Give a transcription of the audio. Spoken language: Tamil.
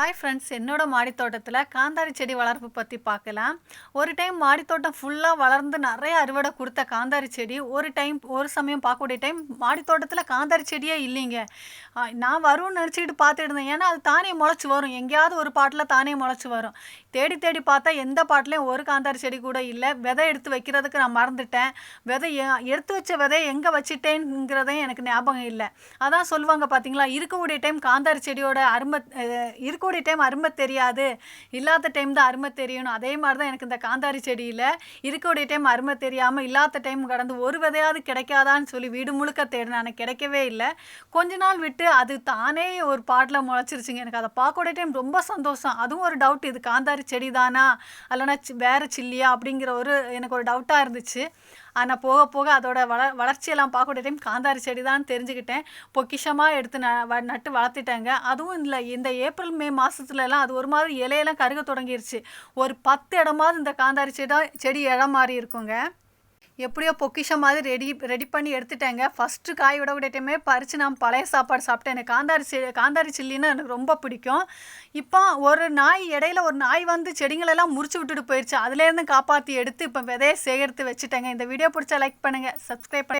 ஹாய் ஃப்ரெண்ட்ஸ் என்னோட மாடித்தோட்டத்தில் காந்தாரி செடி வளர்ப்பு பற்றி பார்க்கலாம். ஒரு டைம் மாடித்தோட்டம் ஃபுல்லாக வளர்ந்து நிறைய அறுவடை கொடுத்த காந்தாரி செடி ஒரு டைம் ஒரு சமயம் பார்க்கக்கூடிய டைம் மாடி தோட்டத்தில் காந்தாரி செடியே இல்லைங்க. நான் வரும்னு நினச்சிக்கிட்டு பார்த்துட்டு இருந்தேன். ஏன்னா அது தானே முளைச்சி வரும். எங்கேயாவது ஒரு பாட்டில் தானே முளைச்சி வரும். தேடி தேடி பார்த்தா எந்த பாட்டிலையும் ஒரு காந்தாரி செடி கூட இல்லை. விதை எடுத்து வைக்கிறதுக்கு நான் மறந்துட்டேன். விதை எடுத்து வச்ச விதையை எங்கே வச்சுட்டேங்கிறதையும் எனக்கு ஞாபகம் இல்லை. அதான் சொல்லுவாங்க பார்த்தீங்களா இருக்கக்கூடிய டைம் காந்தாரி செடியோட அருமை இருக்க கூடிய டைம் அருமை தெரியாது. இல்லாத டைம் தான் அருமை தெரியணும். அதே மாதிரி தான் எனக்கு இந்த காந்தாரி செடியில் இருக்கக்கூடிய டைம் அருமை தெரியாமல் இல்லாத டைம் கடந்து ஒரு விதையாவது கிடைக்காதான்னு சொல்லி வீடு முழுக்க தேடினேன் கிடைக்கவே இல்லை. கொஞ்ச நாள் விட்டு அது தானே ஒரு பாட்டில் முளைச்சிருச்சுங்க. எனக்கு அதை பார்க்கக்கூடிய டைம் ரொம்ப சந்தோஷம். அதுவும் ஒரு டவுட் இது காந்தாரி செடி தானா இல்லைனா வேறு சில்லியா? அப்படிங்கிற ஒரு எனக்கு ஒரு டவுட்டாக இருந்துச்சு. ஆனால் போக போக அதோட வள வளர்ச்சியெல்லாம் பார்க்கக்கூடிய டைம் காந்தாரி செடி தான் தெரிஞ்சுக்கிட்டேன். பொக்கிஷமாக எடுத்து ந வ- நட்டு வளர்த்துட்டாங்க. அதுவும் இல்லை இந்த ஏப்ரல் மே மாதத்துலலாம் அது ஒரு மாதிரி இலையெல்லாம் கருக தொடங்கிருச்சு. ஒரு பத்து இடமாவது இந்த காந்தாரி செடி செடி இடம் மாறி இருக்குங்க. எப்படியோ பொக்கிஷம் மாதிரி ரெடி ரெடி பண்ணி எடுத்துட்டேங்க. ஃபஸ்ட்டு காய் விட விடட்டுமே பறித்து நான் பழைய சாப்பாடு சாப்பிட்டேன். எனக்கு காந்தாரி சி காந்தாரி சில்லின்னு எனக்கு ரொம்ப பிடிக்கும். இப்போ ஒரு நாய் இடையில ஒரு நாய் வந்து செடிங்களெல்லாம் முறிச்சு விட்டுட்டு போயிடுச்சு அதுலேருந்து காப்பாற்றி எடுத்து இப்போ விதையை சேகரித்து வச்சுட்டேங்க. இந்த வீடியோ பிடிச்சா லைக் பண்ணுங்கள் சப்ஸ்கிரைப் பண்ணி